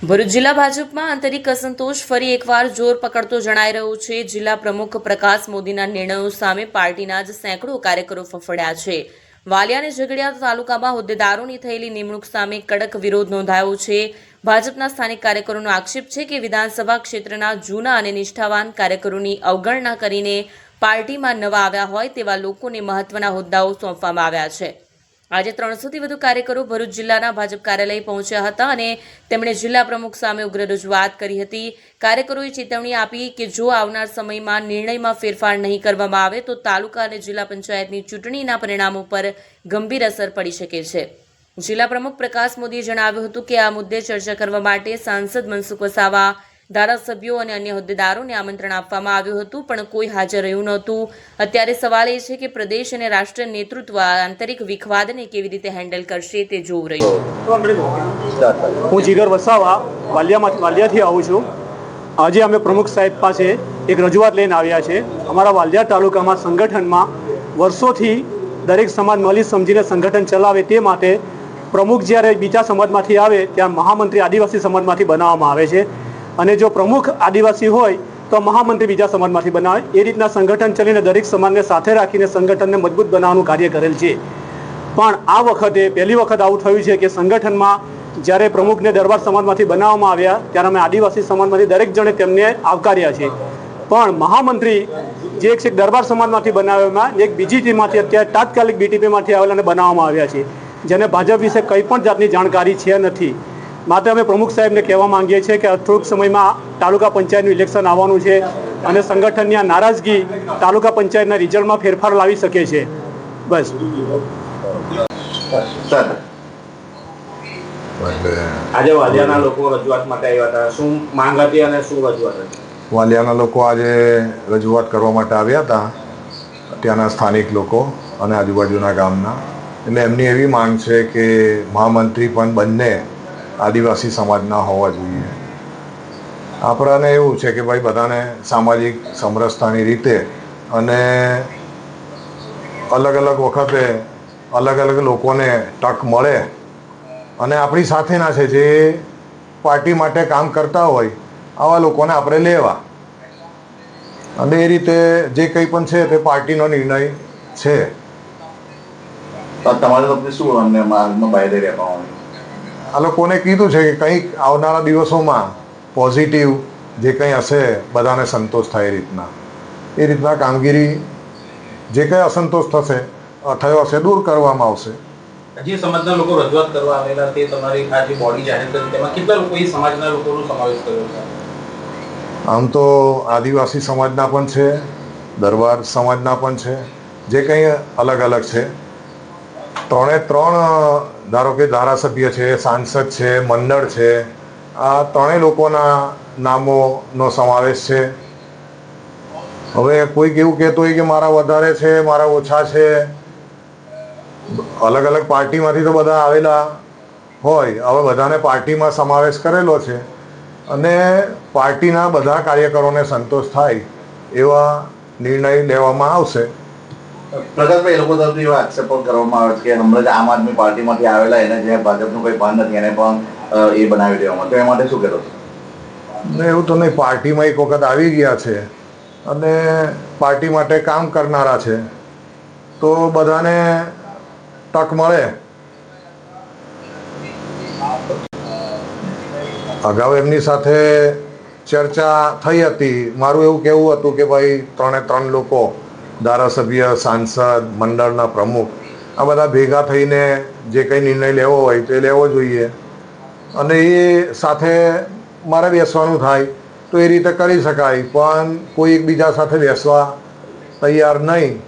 ભરૂચ જિલ્લા ભાજપમાં આંતરિક અસંતોષ ફરી એકવાર જોર પકડતો જણાઈ રહ્યો છે. જિલ્લા પ્રમુખ પ્રકાશ મોદીના નિર્ણયો સામે પાર્ટીના જ સેંકડો કાર્યકરો ફફડ્યા છે. વાલિયા અને ઝઘડિયા તાલુકામાં હોદ્દેદારોની થયેલી નિમણૂક સામે કડક વિરોધ નોંધાયો છે. ભાજપના સ્થાનિક કાર્યકરોનો આક્ષેપ છે કે વિધાનસભા ક્ષેત્રના જૂના અને નિષ્ઠાવાન કાર્યકરોની અવગણના કરીને પાર્ટીમાં નવા આવ્યા હોય તેવા લોકોને મહત્વના હોદ્દાઓ સોંપવામાં આવ્યા છે. આજે ત્રણસોથી વધુ કાર્યકરો ભરૂચ જિલ્લાના ભાજપ કાર્યાલય પહોંચ્યા હતા અને તેમણે જિલ્લા પ્રમુખ સામે ઉગ્ર રજૂઆત કરી હતી. કાર્યકરોએ ચેતવણી આપી કે જો આવનાર સમયમાં નિર્ણયમાં ફેરફાર નહીં કરવામાં આવે, તો તાલુકા અને જિલ્લા પંચાયતની ચૂંટણીના પરિણામો પર ગંભીર અસર પડી શકે છે. જિલ્લા પ્રમુખ પ્રકાશ મોદીએ જણાવ્યું હતું કે આ મુદ્દે ચર્ચા કરવા માટે સાંસદ મનસુખ વસાવા ધારાસભ્યો અને અન્ય હોદ્દેદારોને આમંત્રણ આપવામાં આવ્યું હતું, પણ કોઈ હાજર રહ્યું નહોતું. અત્યારે સવાલ એ છે કે પ્રદેશ અને રાષ્ટ્રીય નેતૃત્વ આંતરિક વિખવાદને કેવી રીતે હેન્ડલ કરશે તે જોવું રહ્યું. હું જીગર વસાવા, વાલિયામાંથી, વાલિયાથી આવું છું. આજે અમે પ્રમુખ સાહેબ પાસે એક રજૂઆત લઈને આવ્યા છે. અમારા વાલિયા તાલુકામાં સંગઠનમાં વર્ષોથી દરેક સમાજ મળી સમજીને સંગઠન ચલાવે તે માટે પ્રમુખ જ્યારે બીજા સમાજમાંથી આવે, ત્યાં મહામંત્રી આદિવાસી સમાજમાંથી બનાવવામાં આવે છે. અને જો પ્રમુખ આદિવાસી હોય, તો મહામંત્રી બીજા સમાજમાંથી બનાવે. એ રીતના સંગઠન ચલીને દરેક સમાજને સાથે રાખીને સંગઠનને મજબૂત બનાવવાનું કાર્ય કરેલ છે. પણ આ વખતે, પહેલી વખત આવું થયું છે કે સંગઠનમાં જ્યારે પ્રમુખને દરબાર સમાજમાંથી બનાવવામાં આવ્યા, ત્યારે અમે આદિવાસી સમાજમાંથી દરેક જણે તેમને આવકાર્યા છે. પણ મહામંત્રી જે એક દરબાર સમાજમાંથી બનાવવામાં એક બીજી ટીમમાંથી અત્યારે તાત્કાલિક બીટીપીમાંથી આવેલાને બનાવવામાં આવ્યા છે. જેને ભાજપ વિશે કંઈ પણ જાતની જાણકારી છે નથી. માટે અમે પ્રમુખ સાહેબને કહેવા માંગીએ છીએ કે થોડુંક સમયમાં તાલુકા પંચાયતનું ઇલેક્શન આવવાનું છે અને સંગઠનની આ નારાજગી તાલુકા પંચાયતના રિઝલ્ટમાં ફેરફાર લાવી શકે છે. બસ. આજે વાલિયાના લોકો રજૂઆત માટે આવ્યા હતા. શું માંગ હતી અને શું રજૂઆત હતી? વાલિયાના લોકો આજે રજૂઆત કરવા માટે આવ્યા હતા ત્યાંના સ્થાનિક લોકો અને આજુબાજુના ગામના. એટલે એમની એવી માંગ છે કે મહામંત્રી પણ બંને આદિવાસી સમાજના હોવા જોઈએ. આપણાને એવું છે કે ભાઈ બધાને સામાજિક સમરસતાની રીતે અને અલગ અલગ વખતે અલગ અલગ લોકોને તક મળે અને આપણી સાથેના છે જે પાર્ટી માટે કામ કરતા હોય, આવા લોકોને આપણે લેવા. અને એ રીતે જે કંઈ પણ છે તે પાર્ટીનો નિર્ણય છે. તમારે લોકોને શું અમને માર્ગમાં બહાર રહેવાનું આ લોકોને કીધું છે કે કંઈક આવનારા દિવસોમાં પોઝિટિવ જે કંઈ હશે બધાને સંતોષ થાય એ રીતના. એ રીતના કામગીરી જે કંઈ અસંતોષ થશે થયો હશે દૂર કરવામાં આવશે. જે સમાજના લોકો રજૂઆત કરવા આવેલા તે તમારી આ જે બોડી જાહેર કરી તેમાં કેટલા લોકો એ સમાજના લોકોનો સમાવેશ કર્યો છે? આમ તો આદિવાસી સમાજના પણ છે દરબાર સમાજના પણ છે જે કંઈ અલગ અલગ છે. ત્રણે ત્રણ ધારો કે ધારાસભ્ય છે, સાંસદ છે, મંડળ છે, આ ત્રણેય લોકોના નામોનો સમાવેશ છે. હવે કોઈક એવું કહેતું હોય કે મારા વધારે છે, મારા ઓછા છે, અલગ અલગ પાર્ટીમાંથી તો બધા આવેલા હોય, હવે બધાને પાર્ટીમાં સમાવેશ કરેલો છે. અને પાર્ટીના બધા કાર્યકરોને સંતોષ થાય એવા નિર્ણય લેવામાં આવશે. પ્રકાશભાઈ એ લોકો તરફથી એવા આક્ષેપો કરવામાં આવે છે કે હમણાં જ આમ આદમી પાર્ટીમાંથી આવેલા એને જે ભાજપનું કોઈ ભાન નથી, એને પણ એ બનાવી દેવામાં. તો એ માટે શું કહેતો એવું તો નહીં, પાર્ટીમાં એક વખત આવી ગયા છે અને પાર્ટી માટે કામ કરનારા છે. તો બધાને તક મળે. અગાઉ એમની સાથે ચર્ચા થઈ હતી. મારું એવું કહેવું હતું કે ભાઈ, ત્રણે ત્રણ લોકો ધારાસભ્ય, સાંસદ, મંડળના પ્રમુખ, આ બધા ભેગા થઈને જે કંઈ નિર્ણય લેવો હોય તે લેવો જોઈએ. અને એ સાથે મારે બેસવાનું થાય તો એ રીતે કરી શકાય, પણ કોઈ એકબીજા સાથે બેસવા તૈયાર નહીં.